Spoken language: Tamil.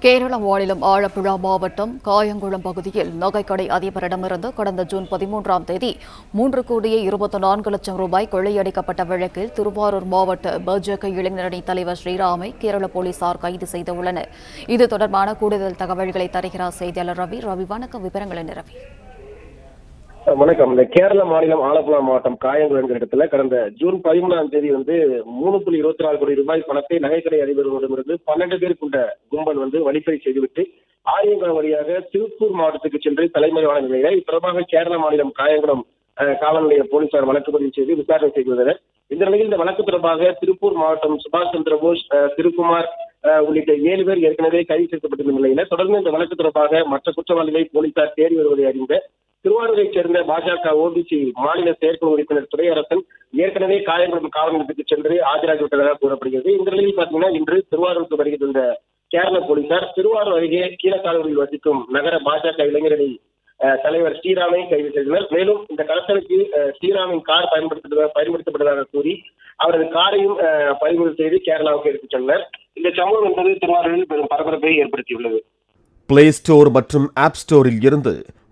கேரள மாநிலம் ஆலப்புழா மாவட்டம் காயங்குளம் பகுதியில் நகைக்கடை அதிபரிடமிருந்து கடந்த ஜூன் பதிமூன்றாம் தேதி மூன்று கோடியே இருபத்தி நான்கு லட்சம் ரூபாய் கொள்ளையடிக்கப்பட்ட வழக்கில் திருவாரூர் மாவட்ட பாஜக இளைஞரணி தலைவர் ஸ்ரீராமை கேரள போலீசார் கைது செய்துள்ளனர். இது தொடர்பான கூடுதல் தகவல்களை தருகிறார் செய்தியாளர் ரவி. ரவி வணக்கம். விவரங்களை நிரவி. வணக்கம் இந்த கேரள மாநிலம் ஆலப்புழா மாவட்டம் காயங்குளம் என்கிற இடத்துல கடந்த ஜூன் பதிமூணாம் தேதி வந்து மூணு புள்ளி இருபத்தி நாலு கோடி ரூபாய் பணத்தை நகைக்கடை அதிபர்களிடமிருந்து பன்னெண்டு பேர் கொண்ட கும்பல் வந்து வழிப்பறி செய்துவிட்டு ஆரியங்குளம் வழியாக திருப்பூர் மாவட்டத்துக்கு சென்று தலைமறைவான நிலையில இது தொடர்பாக கேரள மாநிலம் காயங்குளம் அஹ், காவல் நிலைய போலீசார் வழக்கு பதிவு செய்து விசாரணை செய்து வந்தனர் இந்த நிலையில் இந்த வழக்கு தொடர்பாக திருப்பூர் மாவட்டம் சுபாஷ் சந்திர போஸ் திருக்குமார் உள்ளிட்ட ஏழு பேர் ஏற்கனவே கைது செய்யப்பட்டிருந்த நிலையில தொடர்ந்து இந்த வழக்கு தொடர்பாக மற்ற குற்றவாளிகளை போலீசார் தேடி வருவதை அறிந்த திருவாரூரை சேர்ந்த பாஜக ஓபிசி மாநில செயற்குழு உறுப்பினர் துரையரசன் ஏற்கனவே காயங்குளம் காவல்நிலையத்துக்கு சென்று சென்று ஆஜராகிவிட்டதாக கூறப்படுகிறது. இந்த நிலையில் பார்த்தீங்கன்னா இன்று திருவாரூருக்கு வருகின்ற கேரள போலீசார் திருவாரூர் அருகே கீழக்காலூரில் வசிக்கும் நகர பாஜக இளைஞரணி தலைவர் ஸ்ரீராமை கைது செய்தனர். மேலும் இந்த கடத்தலுக்கு ஸ்ரீராமின் கார் பயன்படுத்த பயன்படுத்தப்பட்டதாக கூறி அவரது காரையும் பறிமுதல் செய்து கேரளாவுக்கு எடுத்துச் சென்றனர். இந்த சம்பவம் என்பது திருவாரூரில் பெரும் பரபரப்பை ஏற்படுத்தியுள்ளது. பிளே ஸ்டோர் மற்றும் ஆப் ஸ்டோரில் இருந்து